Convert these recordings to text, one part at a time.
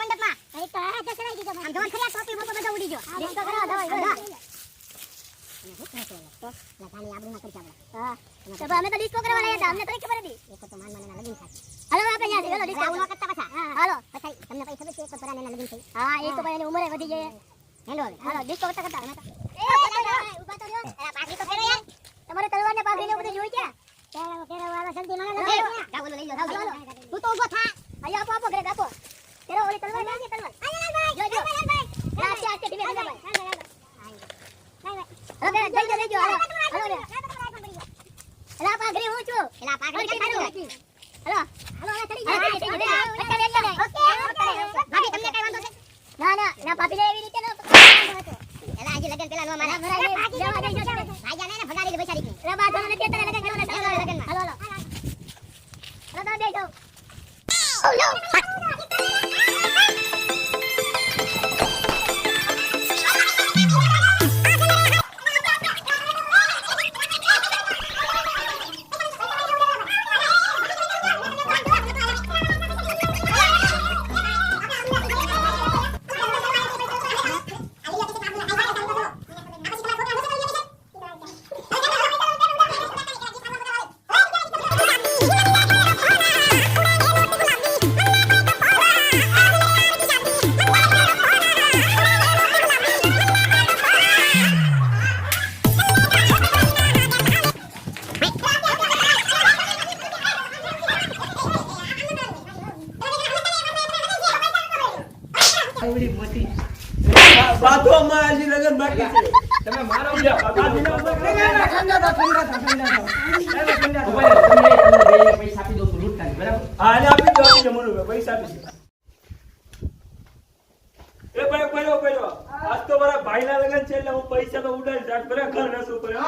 મંડપમાં. એક તો આ ચસરાઈ દીધો આમ જોન ખરી ટોપી બોપો બધો ઉડી ગયો. ડિસ્કો કરો દવા દવા અમે તો ડિસ્કો કરવા લાગ્યા હતા. અમને તો ખબર હતી. એક તો માન માન લગીન થાય હાલો આપણે ત્યાં જઈએ, ડિસ્કો ન કરતા પાછા. હાલો. પછી તમને પૈસા ખબર છે એક પરાને એના થઈ હા એક તો એની ઉંમરે વધી જાય હેલો હાલો ડિસ્કો કરતા કરતા અમે તો. એ ઊભા તો રહ્યો. આ પાઘડી તો ફેરો યાર તમારે તલવાર ને બધું જોઈ ક્યાં કેરા કેરા વાળા સંતી મને લઈ લો જાવ જાવ તું તો ઊભો થા. અહીંયા આપો આપો ઘરે આપો. કેરો ઓલી તલવાર ને તલવાર જો જો આસ્તે આસ્તે ધીમે ધીમે ભાઈ હવે જઈ જજો જજો હાલો હાલો એલા પાઘડી હું છું એલા પાઘડી કેમ હાલો હાલો હવે ચડી જાઓ અત્યારે અત્યારે ઓકે ભાભી તમને કઈ વાંધો છે ના ના ના ભાભી એવી રીતે ન એલા આજે લગન પેલા નો મારા ભાઈ જાને ને ભગાડી દે બેચારી એલા તમને કે પૈસા આપી બરાબર લગન નસું પડે.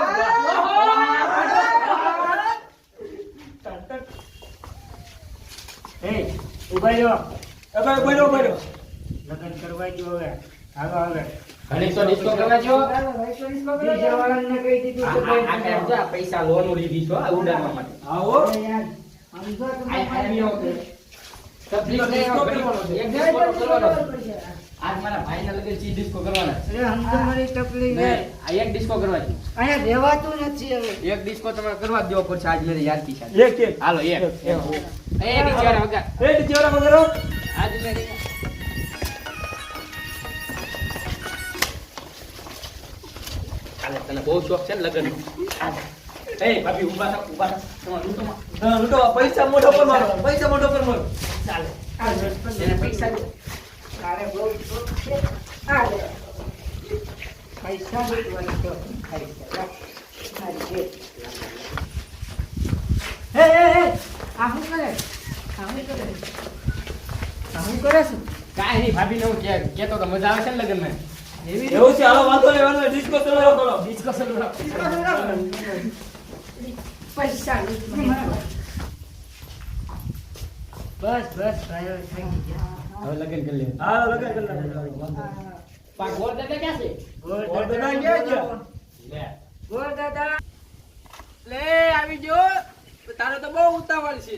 એ ઊભા રહ્યો એ ભાઈ પડ્યો પડ્યો કરવા ગયો હવે હાલો હવે ઘણી તો ડિસ્કો કરવા વાળાને કહી દીધું આ- પૈસા લોન લીધી છો આ ઉડાડવા માટે આવો યાર, આમ તમે આ- આ તકલીફ નહીં ડિસ્કો આવે. કરવાનો છે. એક ડિસ્કો કરવાનો આજ મારા ભાઈના લગન છે ડિસ્કો કરવાના અરે આમ તો મારી તકલીફ હે. આ એક ડિસ્કો કરવા છે. અહીંયા રહેવાતું નથી હવે એક ડિસ્કો તમારે કરવા દેવો પડશે આજ મેરી યાદ સાથે. એક એક હાલો એક. એ વગર. એ વગેરે આજ મેરી કાલે તને બહુ શોખ છે ને લગનનો. એ ભાભી ઊભા થાવ ઊભા લૂંટોમાં. લૂંટો પૈસા મોઢો પર મારો પૈસા મોઢો પર મારો. ચાલે. એને પૈસા દે. તારે બહુ શોખ છે. આ લે. પૈસા લૂંટવાની તો. ખાઈ છે. આ હે હે હે. આ કરે? આ શું કરે? આ શું કરે કાંઈ નહીં ભાભી ને હું કહેતો કેતો તો મજા આવે છે ને લગનમાં. એવી એવું છે હાલો વાંધો નહીં વાંધો નહીં ડિસ્કો કરો પૈસા બસ બસ ભાઈઓ હવે લગન કરી લે. હા લગન કરી નાખો. પા ગોળ દાદા ક્યાં છે? ગોળ ગોળ દાદા દાદા ક્યાં ગયા? લે. ગોળ દાદા. લે આવી જો તારે તો બહુ ઉતાવળ છે.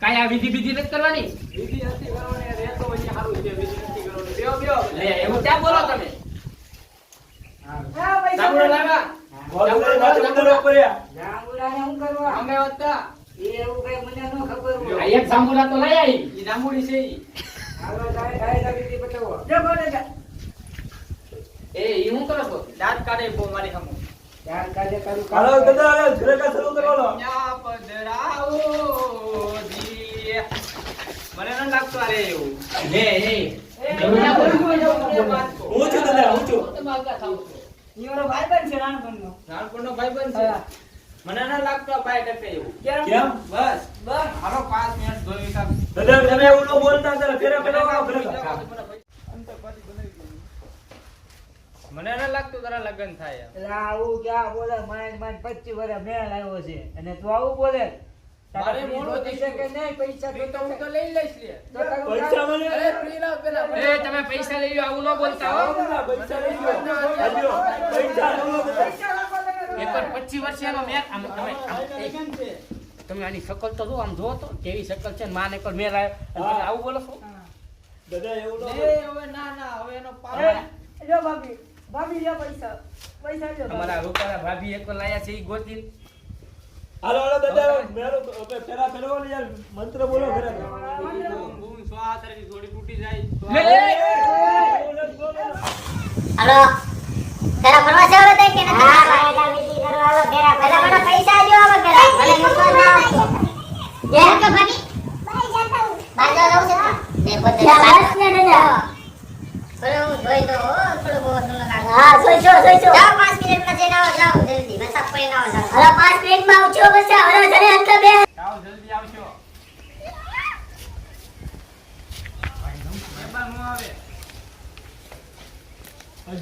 કાંઈ આ વિધિ વિધિ નથી કરવાની વિધિ નથી કરવાની રે તો પછી સારું છે વિધિ નથી કરવાની બેહો બેહો લે એવું ક્યાં બોલો તમે આ પૈસા સાંભળો લાગા ગોળ દાદા માથે ઉતરવા પડ્યા. જાંબુડાને શું કરવા અમે હતા એ એવું કઈ મને ન ખબર આ હોય એક સાંભળા તો લઈ આવી જાંબુડી છે ઈ હાલો ગાય ગાય ગાડી બતાવો જો ગોળ દાદા એ ઈ હું કરો છો? દાંત કાઢે બહુ મારી સામે ચાર કાલે કરું હાલો દાદા હાલો ઝરેકા શરૂ કરવાનો? ન્યા પધરાવો જી મને ન લાગતું અરે એવું. લે એ ના બોલવું હોય તો વાત કહો. હું છું દાદા હું નાનપણનો. નાનપણનો ભાઈબંધ છે? મને ન લાગતો ભાઈ ટકે એવું. કેમ? બસ. બસ. હાલો પાંચ મિનિટ ધોઈ દાદા તમે એવું ન બોલતા જરા ફેરા ફેરા મને ન લાગતું તારા લગ્ન થાય એટલે આવું ક્યાં બોલે માંડ માંડ પચીસ વર્ષ મેળ આવ્યો છે. અને તું આવું બોલે? મારે મોડું થઈ છે કે નહીં? પૈસા તો હું તો લઈ લઈશ લે. પૈસા મને અરે ફ્રી લાવ પેલા એ તમે પૈસા લઈ લો આવું ન બોલતા હો. પૈસા લઈ લો. પૈસા લો. પૈસા રાખો તમે. એક વાર પચીસ વર્ષે મેં આમ તમે તમે આની શકલ તો જો આમ જો તો કેવી શકલ છે ને માને પર મેળ આવ્યો. અને આવું બોલો છો. બધા એવું ન ના ના હવે એનો જો ભાભી લ્યો પૈસા. પૈસા લ્યો અમારા ભાભી એક લાયા છે ઈ ગોતી. હાલો હાલો દાદા મેરો હવે ફેરવો ને યાર. મંત્ર બોલો. હાલો. ફરવા કે હા કરવા આવો મને પૈસા ના આવો ભાભી જાતા હું. જાવ છે પોતે બસ ને દાદા. જોઈ હો થોડું બહુ થોડું લાગે હા જોઈ છો જોઈ છો જાઓ 5 મિનિટમાં જઈને આવો જાઓ જલ્દી. મેં સાફ કરીને આવો જાઓ. હાલો 5 મિનિટમાં આવજો બસ હવે જરે અંત બે આવો જલ્દી આવશો મહેમાન નો આવે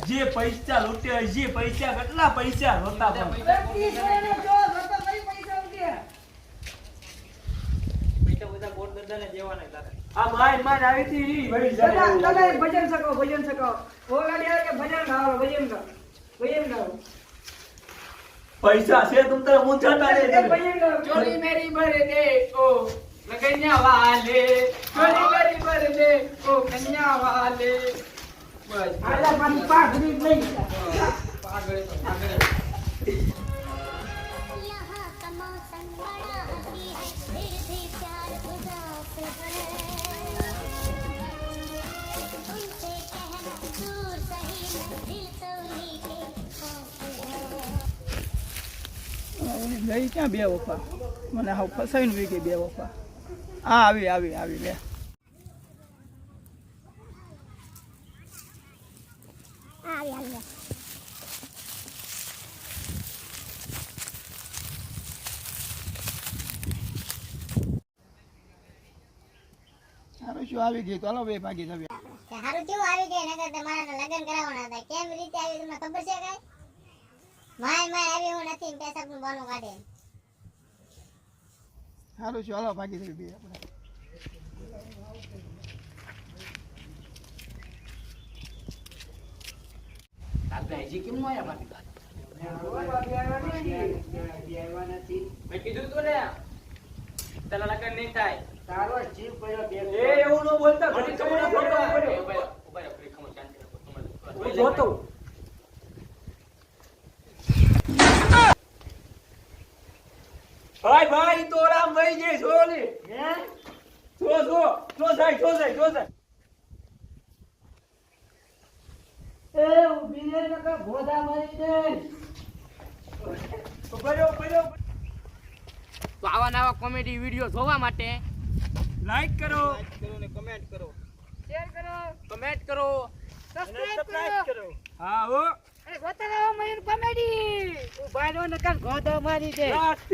હજી પૈસા લૂટે હજી પૈસા કેટલા પૈસા રોતા પૈસા બધા ગોળ દાદાને દેવાના તારે આ માય માય આવી હતી વળી તમે ભજન શકો ભજન શકો ઓ ગાડી કે ભજન ગાવ ભજન ગાવ ભજન ગાવ પૈસા છે તમ તારે હું જાતા રે ભજન ગાવ ચોરી મેરી ભરે દે ઓ કન્યા વાલે. ચોરી મેરી ભરે દે ઓ કન્યા વાલે. બસ આલા પાણી પાઘડી ગઈ ક્યાં બે વફા મને હાવ ફસાઈને વી ગઈ બે વફા હા આવી આવી આવી બે. આવી આવી શું આવી ગઈ તો. હાલો બે ભાગી જવી. સારું કેવું આવી ગઈ? નગર તમારા લગ્ન કરાવવાના હતા. કેમ રીતે આવી તમને ખબર છે કઈ? પેશાબનું બાનું કાઢે સારું ચાલો ભાગી જવી બે આપણે તારે હજી કેમ નો ભાભી મેં કીધું તું ને તારા લગ્ન નહીં થાય એ એવું ન બોલતા ઘડી તમને ફોટો ઊભા પડ્યો તમારે. હું જોતો ભાઈ ભાઈ તો રામ ભાઈ જે છો ને હે? છો છો છો સાહેબ છો સાહેબ છો સાહેબ. એ ઊભી રે નકર ભોદા મારી દે. પડ્યો પડ્યો તો આવા નવા કોમેડી વીડિયો જોવા માટે લાઈક કરો. કમેન્ટ કરો શેર કરો. કમેન્ટ કરો. સબસ્ક્રાઇબ કરો. હા હો. કોમેડી ઊભા રહો નકર ભોદા મારી દે. લાસ્ટ